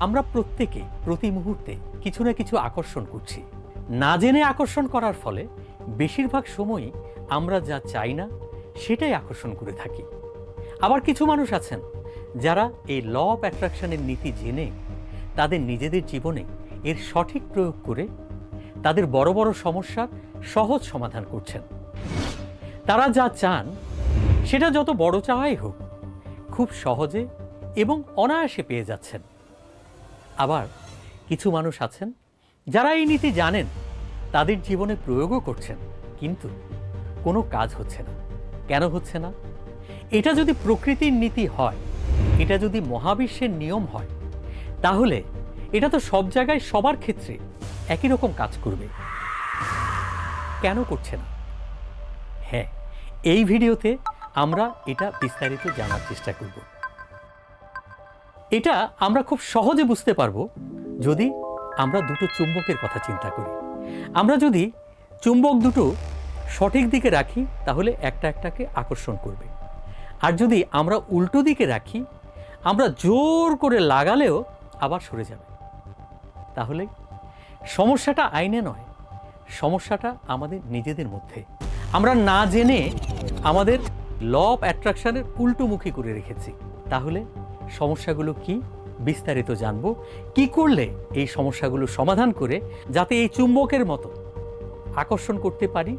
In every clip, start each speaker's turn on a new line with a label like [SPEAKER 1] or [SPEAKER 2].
[SPEAKER 1] আমরা প্রত্যেকে প্রতি মুহূর্তে কিছু না কিছু আকর্ষণ করছি। না জেনে আকর্ষণ করার ফলে বেশিরভাগ সময়ই আমরা যা চাই না, সেটাই আকর্ষণ করে থাকি। আবার কিছু মানুষ আছেন যারা এই ল অফ অ্যাট্রাকশনের নীতি জেনে তাদের নিজেদের জীবনে এর সঠিক প্রয়োগ করে তাদের বড় বড় সমস্যার সহজ সমাধান করছেন। তারা যা চান, সেটা যত বড় চাওয়াই হোক, খুব সহজে এবং অনায়াসে পেয়ে যাচ্ছেন। আবার কিছু মানুষ আছেন যারা এই নীতি জানেন, তাদের জীবনে প্রয়োগও করছেন, কিন্তু কোনো কাজ হচ্ছে না। কেন হচ্ছে না? এটা যদি প্রকৃতির নীতি হয়, এটা যদি মহাবিশ্বের নিয়ম হয়, তাহলে এটা তো সব জায়গায় সবার ক্ষেত্রে একই রকম কাজ করবে। কেন করছে না? হ্যাঁ এই ভিডিওতে আমরা এটা বিস্তারিত জানার চেষ্টা করব। এটা আমরা খুব সহজে বুঝতে পারব যদি আমরা দুটো চুম্বকের কথা চিন্তা করি। আমরা যদি চুম্বক দুটো সঠিক দিকে রাখি, তাহলে একটা একটাকে আকর্ষণ করবে। আর যদি আমরা উল্টো দিকে রাখি, আমরা জোর করে লাগালেও আবার সরে যাবে। তাহলে সমস্যাটা আইনে নয়, সমস্যাটা আমাদের নিজেদের মধ্যে। আমরা না জেনে আমাদের ল অফ অ্যাট্রাকশনের উল্টোমুখী করে রেখেছি। তাহলে সমস্যাগুলো কি? বিস্তারিত জানব। কি করলে এই সমস্যাগুলো সমাধান করে যাতে এই চুম্বকের মতো আকর্ষণ করতে পারি?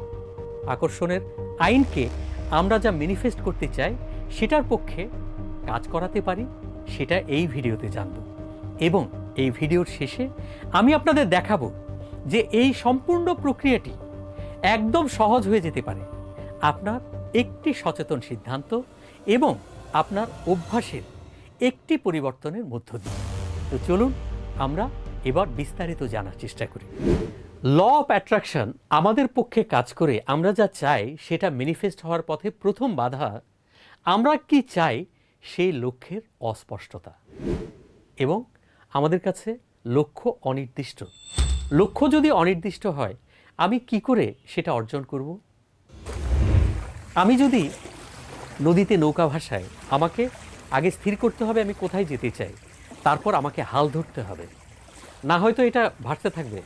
[SPEAKER 1] আকর্ষণের আইনকে আমরা যা ম্যানিফেস্ট করতে চাই, সেটার পক্ষে কাজ করাতে পারি, সেটা এই ভিডিওতে জানব। এবং এই ভিডিওর শেষে আমি আপনাদের দেখাবো যে এই সম্পূর্ণ প্রক্রিয়াটি একদম সহজ হয়ে যেতে পারে। আপনার একটি সচেতন সিদ্ধান্ত এবং আপনার অভ্যাসের একটি পরিবর্তনের মধ্য দিয়ে। তো চলুন আমরা এবার বিস্তারিত জানার চেষ্টা করি। ল অফ অ্যাট্রাকশন আমাদের পক্ষে কাজ করে আমরা যা চাই সেটা ম্যানিফেস্ট হওয়ার পথে প্রথম বাধা, আমরা কি চাই সেই লক্ষ্যের অস্পষ্টতা এবং আমাদের কাছে লক্ষ্য অনির্দিষ্ট। লক্ষ্য যদি অনির্দিষ্ট হয়, আমি কি করে সেটা অর্জন করব? আমি যদি নদীতে নৌকা ভাষায় আমাকে আগে স্থির করতে হবে আমি কোথায় যেতে চাই। তারপর আমাকে হাল ধরতে হবে। না হয়তো এটা ভাসতে থাকবে।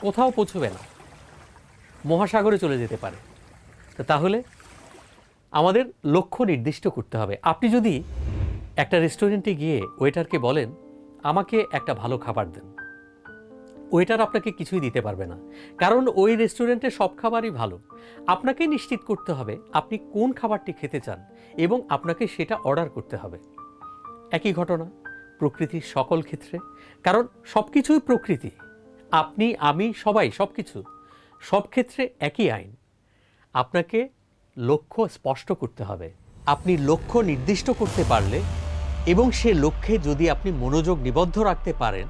[SPEAKER 1] কোথাও পৌঁছবে না। মহাসাগরে চলে যেতে পারে। তো তাহলে আমাদের লক্ষ্য নির্দিষ্ট করতে হবে। আপনি যদি একটা রেস্টুরেন্টে গিয়ে ওয়েটারকে বলেন, আমাকে একটা ভালো খাবার দেন। ওয়েটার আপনাকে কিছুই দিতে পারবে না। কারণ ওই রেস্টুরেন্টে সব খাবারই ভালো। আপনাকে নিশ্চিত করতে হবে আপনি কোন খাবারটি খেতে চান এবং আপনাকে সেটা অর্ডার করতে হবে। একই ঘটনা, প্রকৃতির সকল ক্ষেত্রে। কারণ সব কিছুই প্রকৃতি। আপনি, আমি, সবাই সব কিছু সব ক্ষেত্রে একই আইন। আপনাকে লক্ষ্য স্পষ্ট করতে হবে। আপনি লক্ষ্য নির্দিষ্ট করতে পারলে এবং সে লক্ষ্যে যদি আপনি মনোযোগ নিবদ্ধ রাখতে পারেন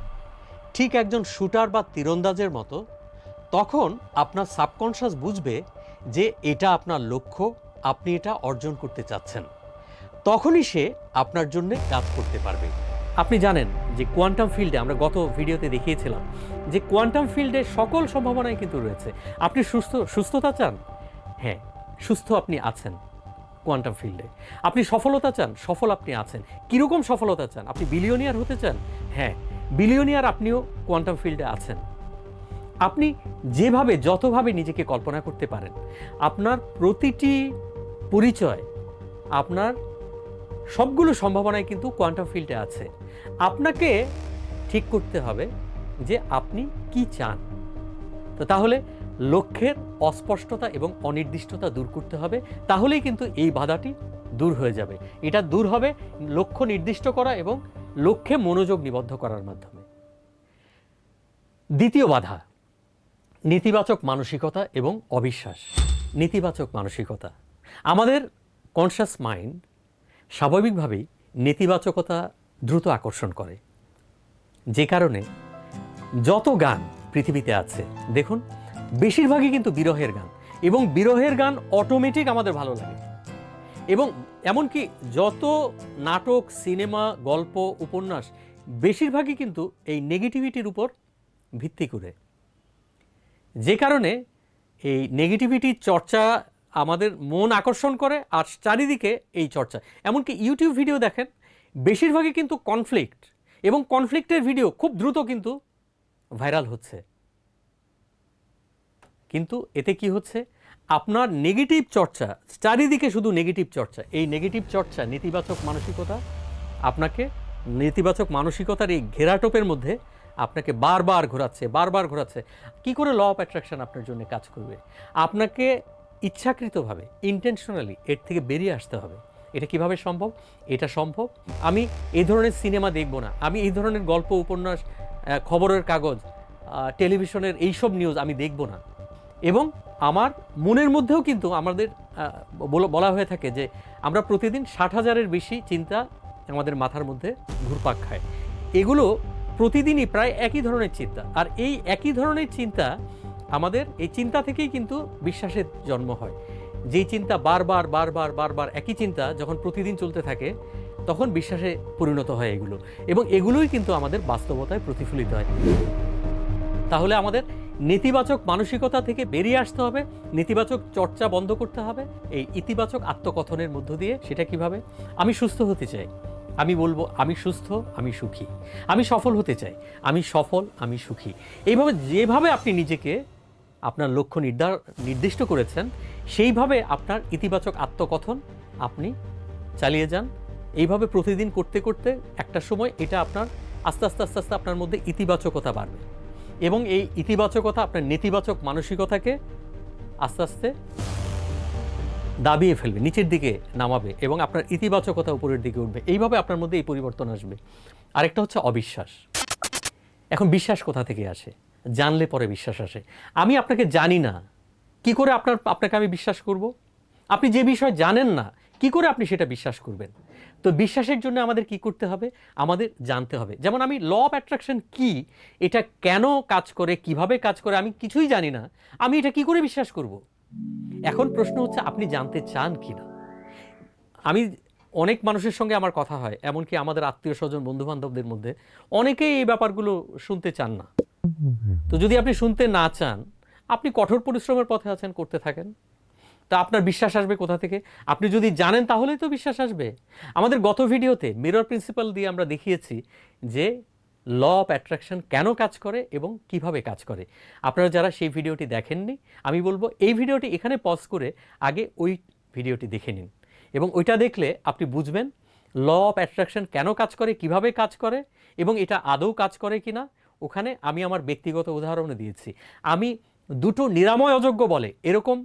[SPEAKER 1] ঠিক একজন শুটার বা তীরন্দাজের মতো, তখন আপনার সাবকনশাস বুঝবে যে এটা আপনার লক্ষ্য, আপনি এটা অর্জন করতে চাচ্ছেন। তখনই সে আপনার জন্য কাজ করতে পারবে। আপনি জানেন যে কোয়ান্টাম ফিল্ডে, আমরা গত ভিডিওতে দেখিয়েছিলাম যে কোয়ান্টাম ফিল্ডে সকল সম্ভাবনাই কিন্তু রয়েছে। আপনি সুস্থ, সুস্থতা চান? হ্যাঁ সুস্থ আপনি আছেন কোয়ান্টাম ফিল্ডে। আপনি সফলতা চান? সফল আপনি আছেন। কীরকম সফলতা চান? আপনি বিলিয়নিয়ার হতে চান? হ্যাঁ বিলিয়নিয়ার আপনিও কোয়ান্টাম ফিল্ডে আছেন। আপনি যেভাবে, যতভাবে নিজেকে কল্পনা করতে পারেন, আপনার প্রতিটি পরিচয়, আপনার সবগুলো সম্ভাবনায় কিন্তু কোয়ান্টাম ফিল্ডে আছে। আপনাকে ঠিক করতে হবে যে আপনি কি চান। তো তাহলে লক্ষ্যের অস্পষ্টতা এবং অনির্দিষ্টতা দূর করতে হবে, তাহলেই কিন্তু এই বাধাটি দূর হয়ে যাবে। এটা দূর হবে লক্ষ্য নির্দিষ্ট করা এবং লক্ষ্যে মনোযোগ নিবদ্ধ করার মাধ্যমে। দ্বিতীয় বাধা, নেতিবাচক মানসিকতা এবং অবিশ্বাস। নেতিবাচক মানসিকতা। আমাদের কনসাস মাইন্ড স্বাভাবিকভাবেই নেতিবাচকতা দ্রুত আকর্ষণ করে। যে কারণে যত গান পৃথিবীতে আছে, দেখুন, বেশিরভাগই কিন্তু বিরহের গান এবং বিরহের গান অটোমেটিক আমাদের ভালো লাগে। এবং এমনকি যত নাটক, সিনেমা, গল্প, উপন্যাস বেশিরভাগই কিন্তু এই নেগেটিভিটির উপর ভিত্তি করে। যে কারণে এই নেগেটিভিটির চর্চা আমাদের মন আকর্ষণ করে আর চারিদিকে এই চর্চা। এমনকি ইউটিউব ভিডিও দেখেন, বেশিরভাগই কিন্তু কনফ্লিক্ট এবং কনফ্লিক্টের ভিডিও খুব দ্রুত কিন্তু ভাইরাল হচ্ছে। কিন্তু এতে কি হচ্ছে? আপনার নেগেটিভ চর্চা, চারিদিকে শুধু নেগেটিভ চর্চা, এই নেগেটিভ চর্চা নেতিবাচক মানসিকতা, আপনাকে নেতিবাচক মানসিকতার এই ঘেরাটোপের মধ্যে আপনাকে বারবার ঘোরাচ্ছে বারবার ঘোরাচ্ছে। কি করে ল অফ অ্যাট্রাকশন আপনার জন্য কাজ করবে? আপনাকে ইচ্ছাকৃতভাবে ইন্টেনশনালি এর থেকে বেরিয়ে আসতে হবে। এটা কীভাবে সম্ভব? এটা সম্ভব, আমি এই ধরনের সিনেমা দেখব না। আমি এই ধরনের গল্প, উপন্যাস খবরের কাগজ টেলিভিশনের এইসব নিউজ আমি দেখব না। এবং আমার মনের মধ্যেও কিন্তু আমাদের বলা- হয়ে থাকে যে আমরা প্রতিদিন ষাট হাজারের বেশি চিন্তা আমাদের মাথার মধ্যে ঘুরপাক খায়। এগুলো প্রতিদিনই প্রায় একই ধরনের চিন্তা। আর এই একই ধরনের চিন্তা আমাদের, এই চিন্তা থেকেই কিন্তু বিশ্বাসের জন্ম হয়। যেই চিন্তা বারবার বারবার বারবার একই চিন্তা যখন প্রতিদিন চলতে থাকে, তখন বিশ্বাসে পরিণত হয় এগুলো। এবং এগুলোই কিন্তু আমাদের বাস্তবতায় প্রতিফলিত হয়। তাহলে আমাদের নেতিবাচক মানসিকতা থেকে বেরিয়ে আসতে হবে, নেতিবাচক চর্চা বন্ধ করতে হবে, এই ইতিবাচক আত্মকথনের মধ্য দিয়ে সেটা কীভাবে? আমি সুস্থ হতে চাই, আমি বলব আমি সুস্থ, আমি সুখী, আমি সফল হতে চাই, আমি সফল, আমি সুখী। এইভাবে যেভাবে আপনি নিজেকে আপনার লক্ষ্য নির্ধার, নির্দিষ্ট করেছেন, সেইভাবে আপনার ইতিবাচক আত্মকথন আপনি চালিয়ে যান। এইভাবে প্রতিদিন করতে করতে একটা সময় এটা আপনার আস্তে আস্তে আস্তে আস্তে আপনার মধ্যে ইতিবাচকতা বাড়বে। এবং এই ইতিবাচকতা, আপনার নেতিবাচক মানসিকতাকে আস্তে আস্তে দাবিয়ে ফেলবে, নিচের দিকে নামাবে এবং আপনার ইতিবাচকতা উপরের দিকে উঠবে। এইভাবে আপনার মধ্যে এই পরিবর্তন আসবে। আরেকটা হচ্ছে অবিশ্বাস। এখন বিশ্বাস কোথা থেকে আসে? জানলে পরে বিশ্বাস আসে। আমি আপনাকে জানি না, কি করে আপনার, আপনাকে আমি বিশ্বাস করব? আপনি যে বিষয় জানেন না, কি করে আপনি সেটা বিশ্বাস করবেন? তো বিশ্বাসের জন্য আমাদের কি করতে হবে? আমাদের জানতে হবে। যেমন আমি ল অফ অ্যাট্রাকশন কি? এটা কেন কাজ করে? কীভাবে কাজ করে? আমি কিছুই জানি না। আমি এটা কি করে বিশ্বাস করব? এখন প্রশ্ন হচ্ছে, আপনি জানতে চান কি না আমি, অনেক মানুষের সঙ্গে আমার কথা হয়, এমনকি আমাদের আত্মীয় স্বজন বন্ধু বান্ধবদের মধ্যে। অনেকেই এই ব্যাপারগুলো শুনতে চান না। তো যদি আপনি শুনতে না চান, আপনি কঠোর পরিশ্রমের পথে আছেন, করতে থাকেন। তা আপনার বিশ্বাস আসবে কোথা থেকে? আপনি যদি জানেন তাহলেই তো বিশ্বাস আসবে। আমাদের গত ভিডিওতে মিরর প্রিন্সিপাল দিয়ে আমরা দেখিয়েছি যে ল অফ অ্যাট্রাকশন কেন কাজ করে এবং কীভাবে কাজ করে। আপনারা যারা সেই ভিডিওটি দেখেননি, আমি বলব এই ভিডিওটি এখানে পজ করে আগে ওই ভিডিওটি দেখে নিন। এবং ওইটা দেখলে আপনি বুঝবেন ল অফ অ্যাট্রাকশন কেন কাজ করে, কীভাবে কাজ করে এবং এটা আদৌ কাজ করে কিনা। ওখানে আমি আমার ব্যক্তিগত উদাহরণ দিয়েছি। আমি দুটো নিরাময় অযোগ্য বলে, এরকম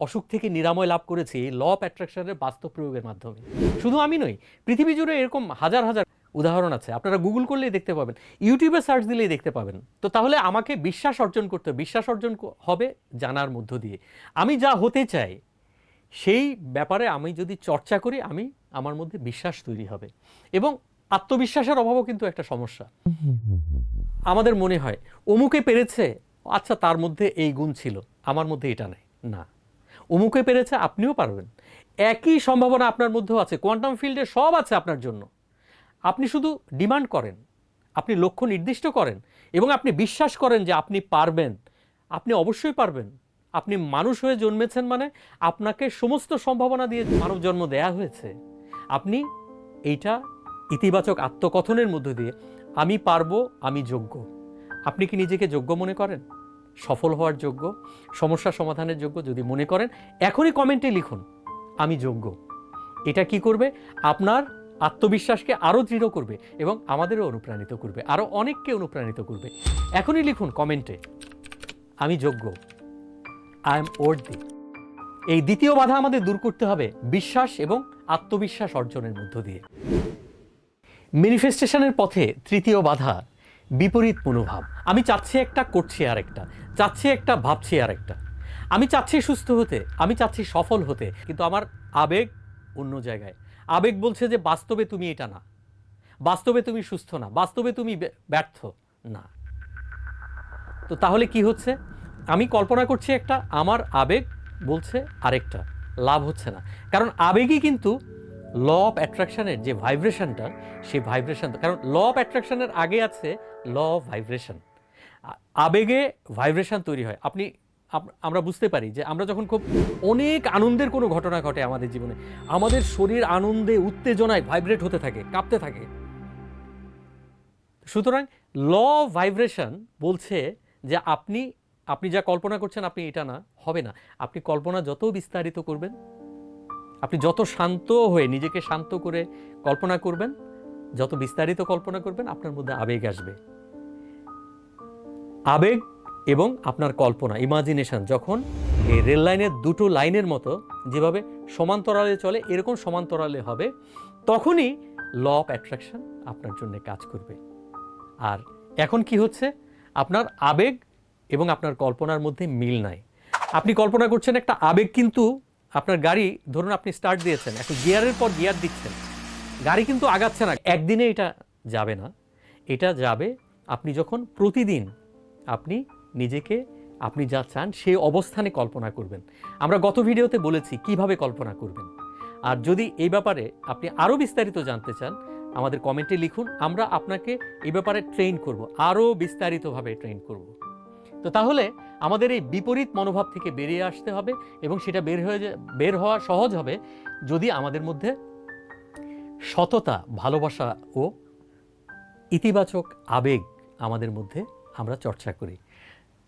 [SPEAKER 1] অসুখ থেকে নিরাময় লাভ করেছি এই ল অফ অ্যাট্রাকশনের বাস্তব প্রয়োগের মাধ্যমে। শুধু আমি নই, পৃথিবী জুড়ে এরকম হাজার হাজার উদাহরণ আছে। আপনারা গুগল করলেই দেখতে পাবেন ইউটিউবে সার্চ দিলেই দেখতে পাবেন। তো তাহলে আমাকে বিশ্বাস অর্জন করতে বিশ্বাস অর্জন হবে জানার মধ্য দিয়ে। আমি যা হতে চাই, সেই ব্যাপারে আমি যদি চর্চা করি, আমি আমার মধ্যে বিশ্বাস তৈরি হবে। এবং আত্মবিশ্বাসের অভাবও কিন্তু একটা সমস্যা। আমাদের মনে হয়, অমুকে পেরেছে আচ্ছা তার মধ্যে এই গুণ ছিল, আমার মধ্যে এটা নেই। না। অমুকে পেরেছে, আপনিও পারবেন। একই সম্ভাবনা আপনার মধ্যেও আছে, কোয়ান্টাম ফিল্ডে সব আছে আপনার জন্য। আপনি শুধু ডিমান্ড করেন, আপনি লক্ষ্য নির্দিষ্ট করেন, এবং আপনি বিশ্বাস করেন যে আপনি পারবেন। আপনি অবশ্যই পারবেন। আপনি মানুষ হয়ে জন্মেছেন মানে আপনাকে সমস্ত সম্ভাবনা দিয়ে মানব জন্ম দেয়া হয়েছে। আপনি এইটা ইতিবাচক আত্মকথনের মধ্য দিয়ে, আমি পারব, আমি যোগ্য। আপনি কি নিজেকে যোগ্য মনে করেন? সফল হওয়ার যোগ্য, সমস্যা সমাধানের যোগ্য যদি মনে করেন, এখনই কমেন্টে লিখুন, আমি যোগ্য। এটা কি করবে? আপনার আত্মবিশ্বাসকে আরও দৃঢ় করবে এবং আমাদেরও অনুপ্রাণিত করবে, আরও অনেককে অনুপ্রাণিত করবে। এখনই লিখুন কমেন্টে, আমি যোগ্য আই এম ওর্দি এই দ্বিতীয় বাধা আমাদের দূর করতে হবে বিশ্বাস এবং আত্মবিশ্বাস অর্জনের মধ্য দিয়ে। ম্যানিফেস্টেশনের পথে তৃতীয় বাধা বিপরীত মনোভাব। আমি চাচ্ছি একটা, করছি আরেকটা। চাচ্ছি একটা, ভাবছি আরেকটা। আমি চাচ্ছি সুস্থ হতে, আমি চাচ্ছি সফল হতে, কিন্তু আমার আবেগ অন্য জায়গায়। আবেগ বলছে যে, বাস্তবে তুমি এটা না। বাস্তবে তুমি সুস্থ না। বাস্তবে তুমি ব্যর্থ না। তো তাহলে কি হচ্ছে? আমি কল্পনা করছি একটা, আমার আবেগ বলছে আরেকটা। লাভ হচ্ছে না। কারণ আবেগই কিন্তু ল অফ অ্যাট্রাকশনের যে ভাইব্রেশনটা, সেই ভাইব্রেশন, কারণ ল অফ অ্যাট্রাকশনের আগে আছে ল অফ ভাইব্রেশন। আবেগে ভাইব্রেশন তৈরি হয়। আপনি আমরা বুঝতে পারি যে আমরা যখন খুব অনেক আনন্দের কোনো ঘটনা ঘটে আমাদের জীবনে, আমাদের শরীর আনন্দে, উত্তেজনায় ভাইব্রেট হতে থাকে, কাঁপতে থাকে। সুতরাং ল ভাইব্রেশন বলছে যে আপনি আপনি যা কল্পনা করছেন আপনি এটা না, হবে না। আপনি কল্পনা যত বিস্তারিত করবেন আপনি যত শান্ত হয়ে নিজেকে শান্ত করে কল্পনা করবেন, যত বিস্তারিত কল্পনা করবেন, আপনার মধ্যে আবেগ আসবে। আবেগ এবং আপনার কল্পনা, ইমাজিনেশন, যখন এই রেল লাইনের দুটো লাইনের মতো যেভাবে সমান্তরালে চলে, এরকম সমান্তরালে হবে, তখনই ল অফ অ্যাট্রাকশন আপনার জন্য কাজ করবে। আর এখন কি হচ্ছে? আপনার আবেগ এবং আপনার কল্পনার মধ্যে মিল নাই। আপনি কল্পনা করছেন একটা আবেগ কিন্তু আপনার গাড়ি, ধরুন আপনি স্টার্ট দিয়েছেন, এখন গিয়ারের পর গিয়ার দিচ্ছেন, গাড়ি কিন্তু আগাচ্ছে না, একদিনে এটা যাবে না, এটা যাবে আপনি যখন প্রতিদিন আপনি নিজেকে, আপনি যা চান সেই অবস্থানে কল্পনা করবেন। আমরা গত ভিডিওতে বলেছি কীভাবে কল্পনা করবেন। আর যদি এই ব্যাপারে আপনি আরও বিস্তারিত জানতে চান, আমাদের কমেন্টে লিখুন, আমরা আপনাকে এই ব্যাপারে ট্রেন করব আরও বিস্তারিতভাবে ট্রেন করব। তো তাহলে আমাদের এই বিপরীত মনোভাব থেকে বেরিয়ে আসতে হবে এবং সেটা বের হয়ে বের হওয়া সহজ হবে যদি আমাদের মধ্যে সততা, ভালোবাসা ও ইতিবাচক আবেগ আমাদের মধ্যে আমরা চর্চা করি।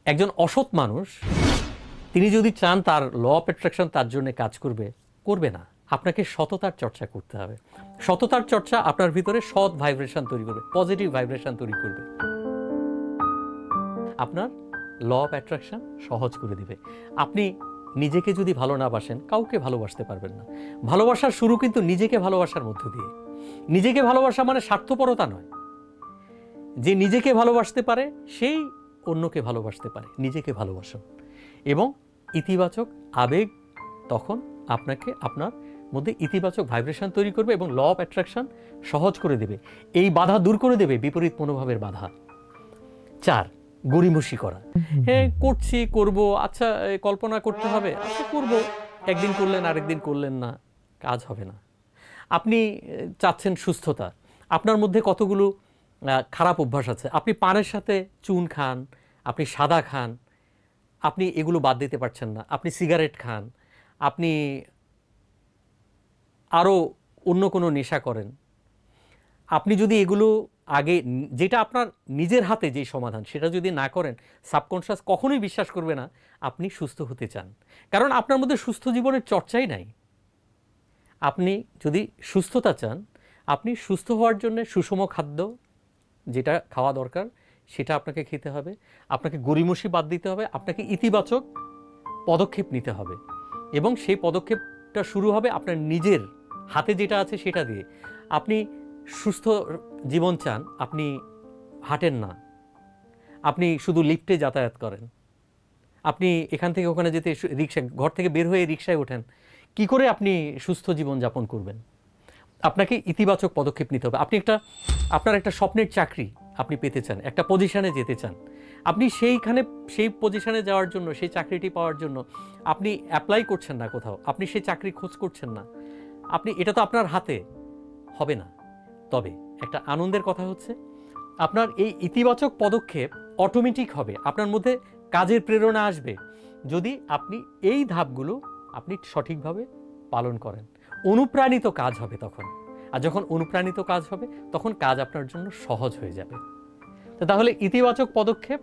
[SPEAKER 1] একজন অসৎ মানুষ, তিনি যদি চান তার ল অফ অ্যাট্রাকশন তার জন্য কাজ করবে করবে না। আপনাকে সততার চর্চা করতে হবে। সততার চর্চা আপনার ভিতরে সৎ ভাইব্রেশন তৈরি করবে পজিটিভ ভাইব্রেশন তৈরি করবে। আপনার ল অফ অ্যাট্রাকশন সহজ করে দিবে। আপনি নিজেকে যদি ভালো না বাসেন, কাউকে ভালোবাসতে পারবেন না। ভালোবাসার শুরু কিন্তু নিজেকে ভালোবাসার মধ্য দিয়ে। নিজেকে ভালোবাসা মানে স্বার্থপরতা নয়। যে নিজেকে ভালোবাসতে পারে, সেই অন্যকে ভালোবাসতে পারে। নিজেকে ভালোবাসুন। এবং ইতিবাচক আবেগ তখন আপনাকে আপনার মধ্যে ইতিবাচক ভাইব্রেশন তৈরি করবে এবং ল অফ অ্যাট্রাকশন সহজ করে দেবে। এই বাধা দূর করে দেবে বিপরীত মনোভাবের বাধা। চার গড়িমসি করা। হ্যাঁ করছি, করব। আচ্ছা কল্পনা করতে হবে। আচ্ছা করব। একদিন করলেন, আরেকদিন করলেন না, কাজ হবে না। আপনি চাচ্ছেন সুস্থতা। আপনার মধ্যে কতগুলো খারাপ অভ্যাস আছে? আপনি পানের সাথে চুন খান, আপনি সাদা খান, আপনি এগুলো বাদ দিতে পারছেন না। আপনি সিগারেট খান, আপনি আরও অন্য কোনো নেশা করেন। আপনি যদি এগুলো আগে যেটা আপনার নিজের হাতে যে সমাধান, সেটা যদি না করেন সাবকনশাস কখনোই বিশ্বাস করবে না আপনি সুস্থ হতে চান। কারণ আপনার মধ্যে সুস্থ জীবনের চর্চাই নাই। আপনি যদি সুস্থতা চান, আপনি সুস্থ হওয়ার জন্য সুষম খাদ্য যেটা খাওয়া দরকার, সেটা আপনাকে খেতে হবে, আপনাকে গরিমসি বাদ দিতে হবে, আপনাকে ইতিবাচক পদক্ষেপ নিতে হবে এবং সেই পদক্ষেপটা শুরু হবে আপনার নিজের হাতে যেটা আছে সেটা দিয়ে। আপনি সুস্থ জীবন চান, আপনি হাঁটেন না। আপনি শুধু লিফটে যাতায়াত করেন। আপনি এখান থেকে ওখানে যেতে রিক্সা ঘর থেকে বের হয়ে রিক্সায় ওঠেন। কি করে আপনি সুস্থ জীবন যাপন করবেন? আপনাকে ইতিবাচক পদক্ষেপ নিতে হবে। আপনি একটা, আপনার একটা স্বপ্নের চাকরি আপনি পেতে চান, একটা পজিশানে যেতে চান। আপনি সেইখানে, সেই পজিশানে যাওয়ার জন্য, সেই চাকরিটি পাওয়ার জন্য আপনি অ্যাপ্লাই করছেন না কোথাও। আপনি সেই চাকরি খোঁজ করছেন না। আপনি, এটা তো আপনার হাতে হবে না। তবে একটা আনন্দের কথা হচ্ছে, আপনার এই ইতিবাচক পদক্ষেপ অটোমেটিক হবে, আপনার মধ্যে কাজের প্রেরণা আসবে, যদি আপনি এই ধাপগুলো আপনি সঠিকভাবে পালন করেন। অনুপ্রাণিত কাজ হবে তখন, আর যখন অনুপ্রাণিত কাজ হবে, তখন কাজ আপনার জন্য সহজ হয়ে যাবে। তাহলে ইতিবাচক পদক্ষেপ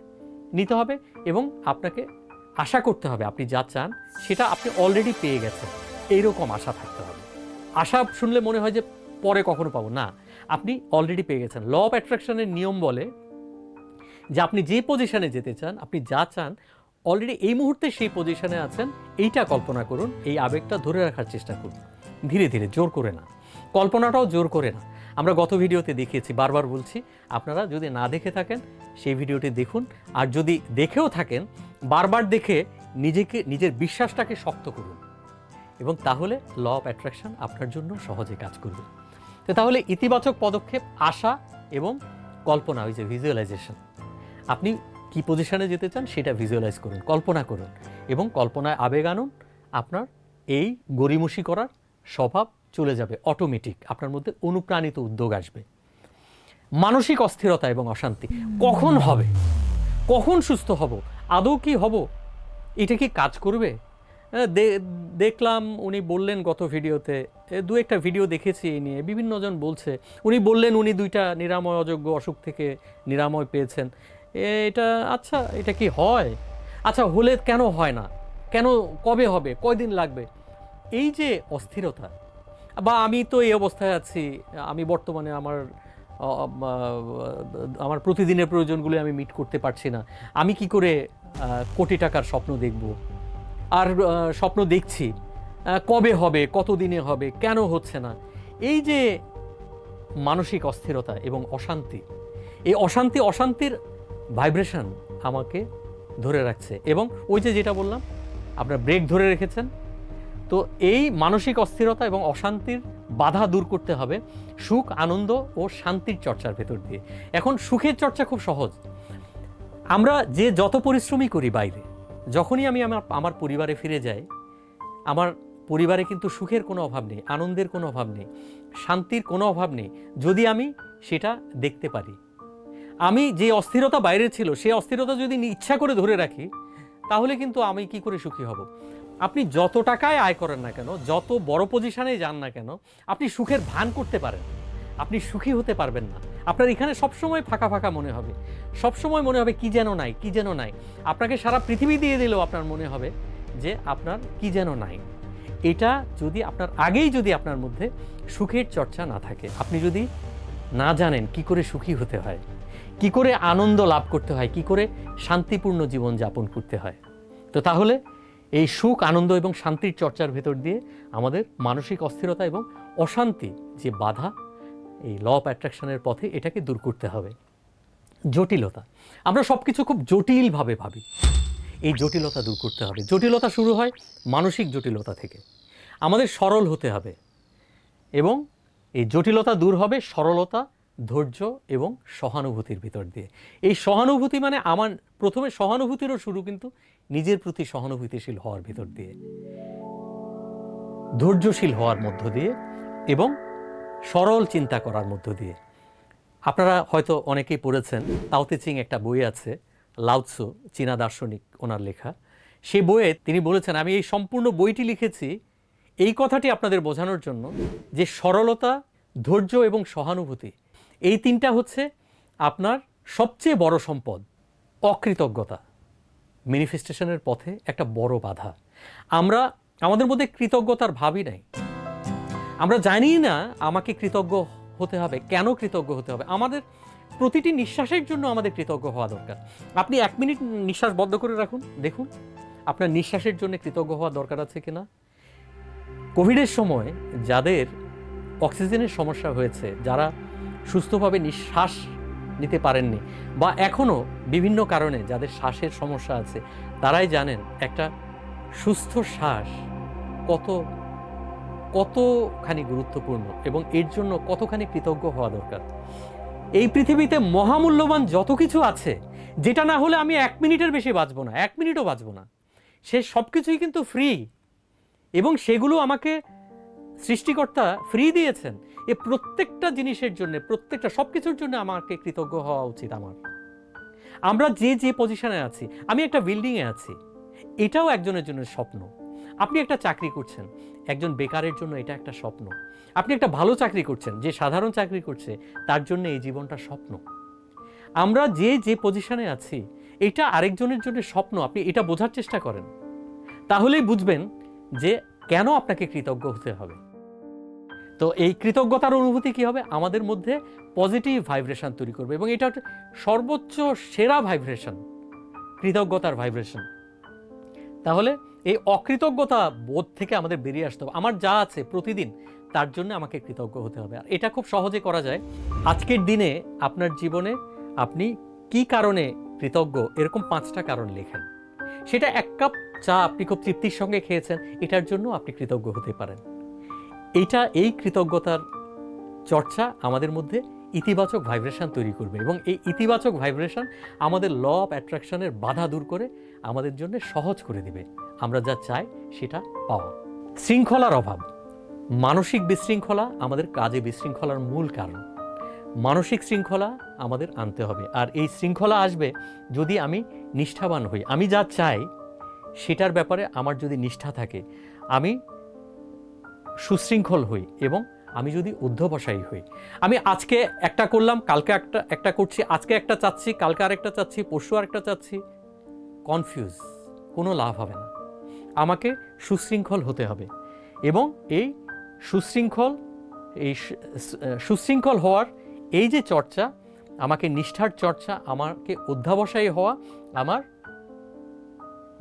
[SPEAKER 1] নিতে হবে এবং আপনাকে আশা করতে হবে, আপনি যা চান সেটা আপনি অলরেডি পেয়ে গেছেন, এইরকম আশা থাকতে হবে। আশা শুনলে মনে হয় যে পরে কখনো পাবো, না। আপনি অলরেডি পেয়ে গেছেন। ল অফ অ্যাট্রাকশনের নিয়ম বলে যে আপনি যে পজিশনে যেতে চান, আপনি যা চান অলরেডি এই মুহূর্তে সেই পজিশনে আছেন, এইটা কল্পনা করুন, এই আবেগটা ধরে রাখার চেষ্টা করুন। ধীরে ধীরে, জোর করে না। কল্পনাটাও জোর করে না। আমরা গত ভিডিওতে দেখিয়েছি, বারবার বলছি, আপনারা যদি না দেখে থাকেন, সেই ভিডিওটি দেখুন। আর যদি দেখেও থাকেন, বারবার দেখে নিজেকে, নিজের বিশ্বাসটাকে শক্ত করুন। এবং তাহলে ল অফ অ্যাট্রাকশন আপনার জন্য সহজে কাজ করবে। তো তাহলে ইতিবাচক পদক্ষেপ, আশা এবং কল্পনা, ওই যে ভিজুয়ালাইজেশন আপনি কি পজিশনে যেতে চান সেটা ভিজুয়ালাইজ করুন, কল্পনা করুন এবং কল্পনায় আবেগ আনুন, আপনার এই গরিমসি করার স্বভাব চলে যাবে অটোমেটিক আপনার মধ্যে অনুপ্রাণিত উদ্যোগ আসবে। মানসিক অস্থিরতা এবং অশান্তি, কখন হবে? কখন সুস্থ হব? আদৌ কি হব? এটা কি কাজ করবে? দেখলাম উনি বললেন গত ভিডিওতে দু একটা ভিডিও দেখেছি এই নিয়ে বিভিন্নজন বলছে। উনি বললেন উনি দুইটা নিরাময় অযোগ্য অসুখ থেকে নিরাময় পেয়েছেন। এটা আচ্ছা এটা কি হয়? আচ্ছা হলে কেন হয় না? কেন, কবে হবে? কয়দিন লাগবে? এই যে অস্থিরতা, বা আমি তো এই অবস্থায় আছি, আমি বর্তমানে আমার আমার প্রতিদিনের প্রয়োজনগুলো আমি মিট করতে পারছি না। আমি কি করে কোটি টাকার স্বপ্ন দেখব? আর স্বপ্ন দেখছি। কবে হবে? কত দিনে হবে? কেন হচ্ছে না? এই যে মানসিক অস্থিরতা এবং অশান্তি, এই অশান্তি, অশান্তির ভাইব্রেশন আমাকে ধরে রাখছে। এবং ওই যে যেটা বললাম, আপনার ব্রেক ধরে রেখেছেন। তো এই মানসিক অস্থিরতা এবং অশান্তির বাধা দূর করতে হবে সুখ, আনন্দ ও শান্তির চর্চার ভেতর দিয়ে। এখন সুখের চর্চা খুব সহজ। আমরা যে যত পরিশ্রমই করি বাইরে যখনই আমি আমার আমার পরিবারে ফিরে যাই, আমার পরিবারে কিন্তু সুখের কোনো অভাব নেই, আনন্দের কোনো অভাব নেই, শান্তির কোনো অভাব নেই, যদি আমি সেটা দেখতে পারি। আমি যে অস্থিরতা বাইরে ছিল সেই অস্থিরতা যদি ইচ্ছা করে ধরে রাখি, তাহলে কিন্তু আমি কি করে সুখী হব? আপনি যত টাকায় আয় করেন না কেন, যত বড় পজিশনে যান না কেন, আপনি সুখের ভান করতে পারেন। আপনি সুখী হতে পারবেন না। আপনার এখানে সবসময় ফাঁকা ফাঁকা মনে হবে। সবসময় মনে হবে কি যেন নাই, কি যেন নাই। আপনাকে সারা পৃথিবী দিয়ে দিলেও আপনার মনে হবে যে আপনার কি যেন নাই। এটা যদি আপনার আগেই যদি আপনার মধ্যে সুখের চর্চা না থাকে, আপনি যদি না জানেন কি করে সুখী হতে হয়, কি করে আনন্দ লাভ করতে হয়, কি করে শান্তিপূর্ণ জীবন যাপন করতে হয়, তো তাহলে এই সুখ, আনন্দ এবং শান্তির চর্চার ভেতর দিয়ে আমাদের মানসিক অস্থিরতা এবং অশান্তি যে বাধা এই ল অফ অ্যাট্রাকশনের পথে এটাকে দূর করতে হবে। জটিলতা। আমরা সব কিছু খুব জটিলভাবে ভাবি। এই জটিলতা দূর করতে হবে। জটিলতা শুরু হয় মানসিক জটিলতা থেকে। আমাদের সরল হতে হবে। এবং এই জটিলতা দূর হবে সরলতা, ধৈর্য এবং সহানুভূতির ভিতর দিয়ে। এই সহানুভূতি মানে আমার প্রথমে সহানুভূতিরও শুরু কিন্তু নিজের প্রতি সহানুভূতিশীল হওয়ার ভিতর দিয়ে। ধৈর্যশীল হওয়ার মধ্য দিয়ে এবং সরল চিন্তা করার মধ্য দিয়ে। আপনারা হয়তো অনেকেই পড়েছেন তাওতে চিং একটা বই আছে লাউৎসু চীনা দার্শনিক ওনার লেখা। সেই বইয়ে তিনি বলেছেন, আমি এই সম্পূর্ণ বইটি লিখেছি এই কথাটি আপনাদের বোঝানোর জন্য যে সরলতা, ধৈর্য এবং সহানুভূতি, এই তিনটা হচ্ছে আপনার সবচেয়ে বড় সম্পদ, অকৃতজ্ঞতা। ম্যানিফেস্টেশনের পথে একটা বড় বাধা। আমরা, আমাদের মধ্যে কৃতজ্ঞতার ভাবই নাই। আমরা জানি না আমাকে কৃতজ্ঞ হতে হবে। কেন কৃতজ্ঞ হতে হবে? আমাদের প্রতিটি নিঃশ্বাসের জন্য আমাদের কৃতজ্ঞ হওয়া দরকার। আপনি এক মিনিট নিঃশ্বাস বন্ধ করে রাখুন। দেখুন, আপনার নিঃশ্বাসের জন্য কৃতজ্ঞ হওয়া দরকার আছে কিনা? কোভিডের সময় যাদের অক্সিজেনের সমস্যা হয়েছে, যারা সুস্থভাবে নিঃশ্বাস নিতে পারেননি বা এখনও বিভিন্ন কারণে যাদের শ্বাসের সমস্যা আছে, তারাই জানেন একটা সুস্থ শ্বাস কত কতখানি গুরুত্বপূর্ণ এবং এর জন্য কতখানি কৃতজ্ঞ হওয়া দরকার? এই পৃথিবীতে মহামূল্যবান যত কিছু আছে, যেটা না হলে আমি এক মিনিটের বেশি বাঁচবো না, এক মিনিটও বাঁচবো না। সে সব কিছুই কিন্তু ফ্রি এবং সেগুলো আমাকে সৃষ্টিকর্তা ফ্রি দিয়েছেন। এ প্রত্যেকটা জিনিসের জন্য, প্রত্যেকটা সব কিছুর জন্য আমাকে কৃতজ্ঞ হওয়া উচিত আমার। আমরা যে যে পজিশনে আছি, আমি একটা বিল্ডিংয়ে আছি, এটাও একজনের জন্য স্বপ্ন। আপনি একটা চাকরি করছেন। একজন বেকারের জন্য এটা একটা স্বপ্ন। আপনি একটা ভালো চাকরি করছেন, যে সাধারণ চাকরি করছে, তার জন্য এই জীবনটা স্বপ্ন। আমরা যে যে পজিশনে আছি, এটা আরেকজনের জন্য স্বপ্ন। আপনি এটা বোঝার চেষ্টা করেন। তাহলেই বুঝবেন যে কেন আপনাকে কৃতজ্ঞ হতে হবে। তো এই কৃতজ্ঞতার অনুভূতি কি হবে? আমাদের মধ্যে পজিটিভ ভাইব্রেশন তৈরি করবে এবং এটা সর্বোচ্চ সেরা ভাইব্রেশন কৃতজ্ঞতার ভাইব্রেশন তাহলে এই অকৃতজ্ঞতা বোধ থেকে আমাদের বেরিয়ে আসতে হবে। আমার যা আছে প্রতিদিন, তার জন্য আমাকে কৃতজ্ঞ হতে হবে। আর এটা খুব সহজে করা যায়। আজকের দিনে আপনার জীবনে আপনি কি কারণে কৃতজ্ঞ? এরকম পাঁচটা কারণ লেখেন। সেটা এক কাপ চা আপনি খুব তৃপ্তির সঙ্গে খেয়েছেন, এটার জন্য আপনি কৃতজ্ঞ হতে পারেন। এটা এই কৃতজ্ঞতার চর্চা আমাদের মধ্যে ইতিবাচক ভাইব্রেশন তৈরি করবে এবং এই ইতিবাচক ভাইব্রেশন আমাদের ল অফ অ্যাট্রাকশনের বাধা দূর করে আমাদের জন্য সহজ করে দিবে। আমরা যা চাই সেটা পাওয়া। শৃঙ্খলার অভাব। মানসিক বিশৃঙ্খলা আমাদের কাজে বিশৃঙ্খলার মূল কারণ। মানসিক শৃঙ্খলা আমাদের আনতে হবে। আর এই শৃঙ্খলা আসবে যদি আমি নিষ্ঠাবান হই। আমি যা চাই সেটার ব্যাপারে আমার যদি নিষ্ঠা থাকে, আমি সুশৃঙ্খল হই এবং আমি যদি অধ্যবসায়ী হই, আমি আজকে একটা করলাম, কালকে একটা একটা করছি, আজকে একটা চাচ্ছি, কালকে আরেকটা চাচ্ছি, পরশু আরেকটা চাচ্ছি কনফিউজ কোনো লাভ হবে না। আমাকে সুশৃঙ্খল হতে হবে এবং এই সুশৃঙ্খল এই সুশৃঙ্খল হওয়ার এই যে চর্চা, আমাকে নিষ্ঠার চর্চা, আমাকে অধ্যাবসায়ী হওয়া, আমার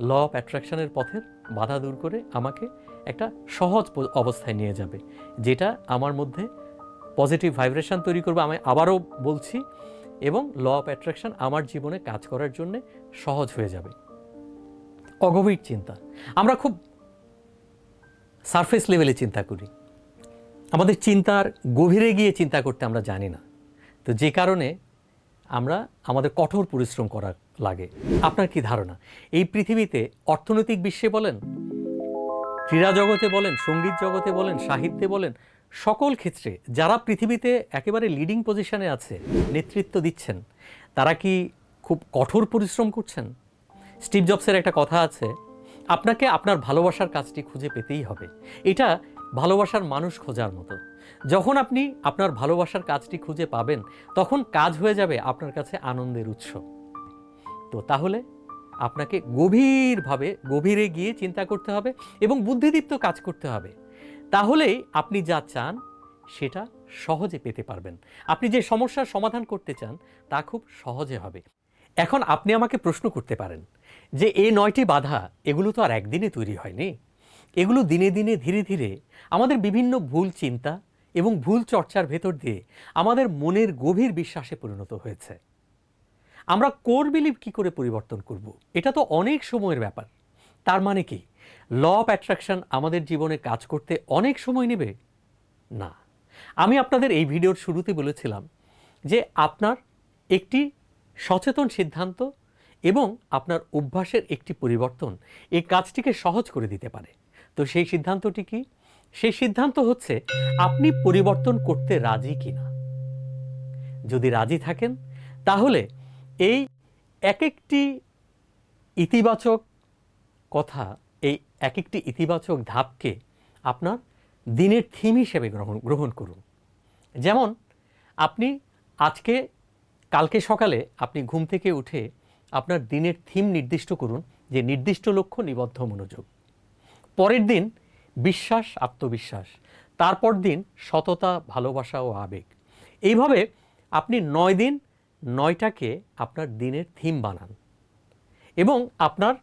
[SPEAKER 1] ল অফ অ্যাট্রাকশনের পথের বাধা দূর করে আমাকে একটা সহজ অবস্থায় নিয়ে যাবে, যেটা আমার মধ্যে পজিটিভ ভাইব্রেশন তৈরি করবে, আমি আবারও বলছি, এবং ল অফ অ্যাট্রাকশন আমার জীবনে কাজ করার জন্য সহজ হয়ে যাবে। অগভীর চিন্তা। আমরা খুব সারফেস লেভেলে চিন্তা করি। আমাদের চিন্তার গভীরে গিয়ে চিন্তা করতে আমরা জানি না। তো যে কারণে আমরা আমাদের কঠোর পরিশ্রম করা লাগে। আপনার কি ধারণা? এই পৃথিবীতে অর্থনৈতিক বিশ্বে বলেন ক্রীড়া জগতে বলেন, সংগীত জগতে বলেন, সাহিত্যে বলেন, সকল ক্ষেত্রে যারা পৃথিবীতে একেবারে লিডিং পজিশনে আছে, নেতৃত্ব দিচ্ছেন, তারা কি খুব কঠোর পরিশ্রম করছেন? স্টিভ জবসের একটা কথা আছে, আপনাকে আপনার ভালোবাসার কাজটি খুঁজে পেতেই হবে। এটা ভালোবাসার মানুষ খোঁজার মতো। যখন আপনি আপনার ভালোবাসার কাজটি খুঁজে পাবেন, তখন কাজ হয়ে যাবে আপনার কাছে আনন্দের উৎস। তো তাহলে আপনাকে গভীরভাবে, গভীরে গিয়ে চিন্তা করতে হবে এবং বুদ্ধিদীপ্ত কাজ করতে হবে। তাহলেই আপনি যা চান, সেটা সহজে পেতে পারবেন। আপনি যে সমস্যার সমাধান করতে চান, তা খুব সহজে হবে। এখন আপনি আমাকে প্রশ্ন করতে পারেন যে এই নয়টি বাধা, এগুলো তো আর একদিনে তৈরি হয়নি। এগুলো দিনে দিনে, ধীরে ধীরে আমাদের বিভিন্ন ভুল চিন্তা এবং ভুল চর্চার ভেতর দিয়ে আমাদের মনের গভীর বিশ্বাসে পরিণত হয়েছে। আমরা কোর বিলিভ কী করে পরিবর্তন করব? এটা তো অনেক সময়ের ব্যাপার। তার মানে কি? ল অফ অ্যাট্রাকশন আমাদের জীবনে কাজ করতে অনেক সময় নেবে? না। আমি আপনাদের এই ভিডিওর শুরুতে বলেছিলাম যে আপনার একটি সচেতন সিদ্ধান্ত এবং আপনার অভ্যাসের একটি পরিবর্তন এই কাজটিকে সহজ করে দিতে পারে। তো সেই সিদ্ধান্তটি কি? সেই সিদ্ধান্ত হচ্ছে আপনি পরিবর্তন করতে রাজি কিনা। যদি রাজি থাকেন, তাহলে এই এক একটি ইতিবাচক কথা, এই এক একটি ইতিবাচক ধাপকে আপনার দিনের থিম হিসেবে গ্রহণ গ্রহণ করুন। যেমন, আপনি আজকে, কালকে সকালে আপনি ঘুম থেকে উঠে আপনার দিনের থিম নির্দিষ্ট করুন, যে নির্দিষ্ট লক্ষ্য, নিবদ্ধ মনোযোগ। পরের দিন, বিশ্বাস, আত্মবিশ্বাস। তারপর দিন, সততা, ভালোবাসা ও আবেগ। এইভাবে আপনি নয় দিন নয়টাকে আপনার দিনের থিম বানান। এবং আপনার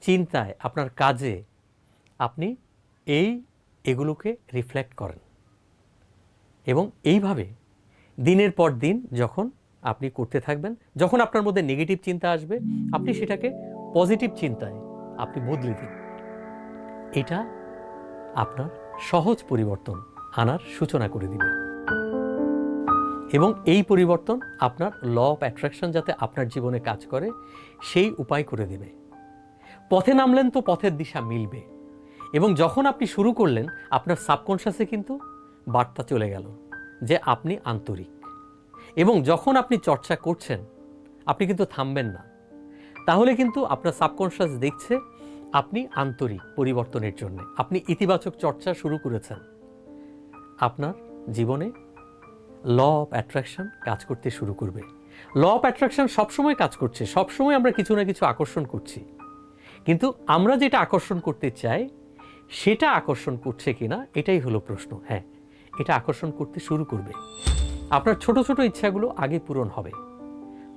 [SPEAKER 1] চিন্তায়, আপনার কাজে আপনি এই এগুলোকে রিফ্লেক্ট করেন। এবং এইভাবে দিনের পর দিন যখন আপনি করতে থাকবেন, যখন আপনার মধ্যে নেগেটিভ চিন্তা আসবে, আপনি সেটাকে পজিটিভ চিন্তায় আপনি বদলে দিন। এটা আপনার সহজ পরিবর্তন আনার সূচনা করে দিবে। এবং এই পরিবর্তন আপনার ল অফ অ্যাট্রাকশন যাতে আপনার জীবনে কাজ করে, সেই উপায় করে দেবে। পথে নামলেন তো পথের দিশা মিলবে। এবং যখন আপনি শুরু করলেন, আপনার সাবকনশাসে কিন্তু বার্তা চলে গেল যে আপনি আন্তরিক। এবং যখন আপনি চর্চা করছেন, আপনি কিন্তু থামবেন না। তাহলে কিন্তু আপনার সাবকনশাস দেখছে আপনি আন্তরিক পরিবর্তনের জন্য। আপনি ইতিবাচক চর্চা শুরু করেছেন। আপনার জীবনে ল অফ অ্যাট্রাকশন কাজ করতে শুরু করবে। ল অফ অ্যাট্রাকশন সবসময় কাজ করছে, সবসময় আমরা কিছু না কিছু আকর্ষণ করছি। কিন্তু আমরা যেটা আকর্ষণ করতে চাই, সেটা আকর্ষণ করছে কিনা, এটাই হলো প্রশ্ন। হ্যাঁ এটা আকর্ষণ করতে শুরু করবে। আপনার ছোট ছোট ইচ্ছাগুলো আগে পূরণ হবে।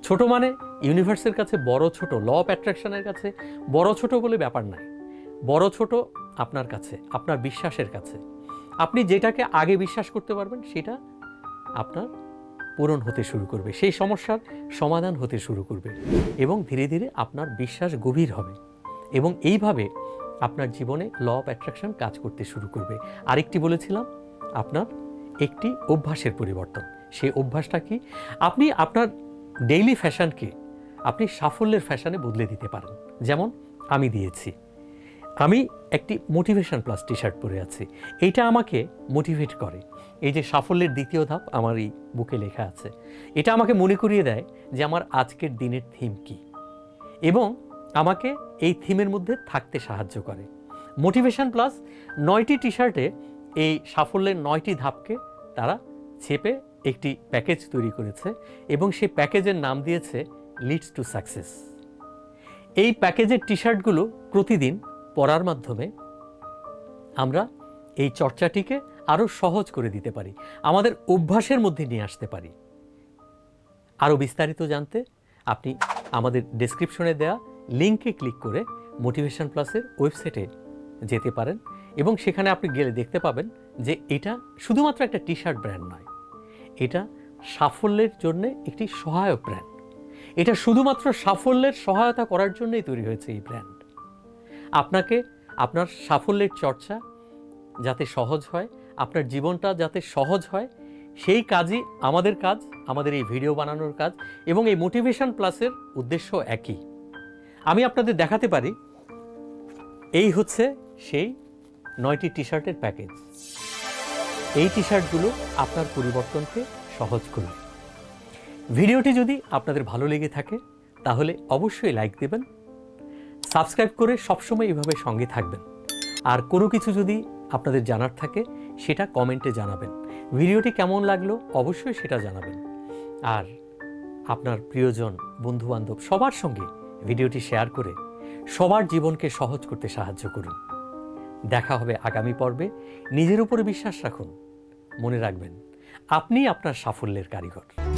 [SPEAKER 1] ছোট মানে ইউনিভার্সের কাছে বড় ছোট ল অফ অ্যাট্রাকশনের কাছে বড় ছোট বলে ব্যাপার নাই। বড় ছোট আপনার কাছে, আপনার বিশ্বাসের কাছে। আপনি যেটাকে আগে বিশ্বাস করতে পারবেন, সেটা আপনার পূরণ হতে শুরু করবে। সেই সমস্যার সমাধান হতে শুরু করবে এবং ধীরে ধীরে আপনার বিশ্বাস গভীর হবে এবং এইভাবে আপনার জীবনে ল অফ অ্যাট্রাকশন কাজ করতে শুরু করবে। আরেকটি বলেছিলাম, আপনার একটি অভ্যাসের পরিবর্তন। সেই অভ্যাসটা কি? আপনি আপনার ডেইলি ফ্যাশনকে আপনি সাফল্যের ফ্যাশনে বদলে দিতে পারেন। যেমন আমি দিয়েছি। আমি একটি মোটিভেশন প্লাস টি শার্ট পরে আছি। এইটা আমাকে মোটিভেট করে। এই যে সাফল্যের দ্বিতীয় ধাপ আমার এই বুকে লেখা আছে, এটা আমাকে মনে করিয়ে দেয় যে আমার আজকের দিনের থিম কি এবং আমাকে এই থিমের মধ্যে থাকতে সাহায্য করে। মোটিভেশন প্লাস নয়টি টি শার্টে এই সাফল্যের নয়টি ধাপকে তারা ছেপে একটি প্যাকেজ তৈরি করেছে এবং সেই প্যাকেজের নাম দিয়েছে লিডস টু সাকসেস এই প্যাকেজের টি শার্টগুলো প্রতিদিন পরার মাধ্যমে আমরা এই চর্চাটিকে আরও সহজ করে দিতে পারি, আমাদের অভ্যাসের মধ্যে নিয়ে আসতে পারি। আরও বিস্তারিত জানতে আপনি আমাদের ডেসক্রিপশনে দেওয়া লিঙ্কে ক্লিক করে মোটিভেশন প্লাসের ওয়েবসাইটে যেতে পারেন এবং সেখানে আপনি গেলে দেখতে পাবেন যে এটা শুধুমাত্র একটা টি শার্ট ব্র্যান্ড নয়, এটা সাফল্যের জন্য একটি সহায়ক ব্র্যান্ড এটা শুধুমাত্র সাফল্যের সহায়তা করার জন্যই তৈরি হয়েছে এই ব্র্যান্ড আপনাকে আপনার সাফল্যের চর্চা যাতে সহজ হয়, আপনার জীবনটা যাতে সহজ হয়, সেই কাজই আমাদের কাজ, আমাদের এই ভিডিও বানানোর কাজ এবং এই মোটিভেশন প্লাসের উদ্দেশ্য একই। আমি আপনাদের দেখাতে পারি, এই হচ্ছে সেই নয়টি টি শার্টের প্যাকেজ। এই টি শার্টগুলো আপনার পরিবর্তনকে সহজ করবে ভিডিওটি যদি আপনাদের ভালো লেগে থাকে, তাহলে অবশ্যই লাইক দেবেন সাবস্ক্রাইব করে সবসময় এভাবে সঙ্গে থাকবেন। আর কোনো কিছু যদি আপনাদের জানার থাকে, সেটা কমেন্টে জানাবেন। ভিডিওটি কেমন লাগল অবশ্যই সেটা জানাবেন। আর আপনার প্রিয়জন, বন্ধুবান্ধব সবার সঙ্গে ভিডিওটি শেয়ার করে সবার জীবনকে সহজ করতে সাহায্য করুন। দেখা হবে আগামী পর্বে। নিজের উপরে বিশ্বাস রাখুন। মনে রাখবেন আপনি আপনার সাফল্যের কারিগর।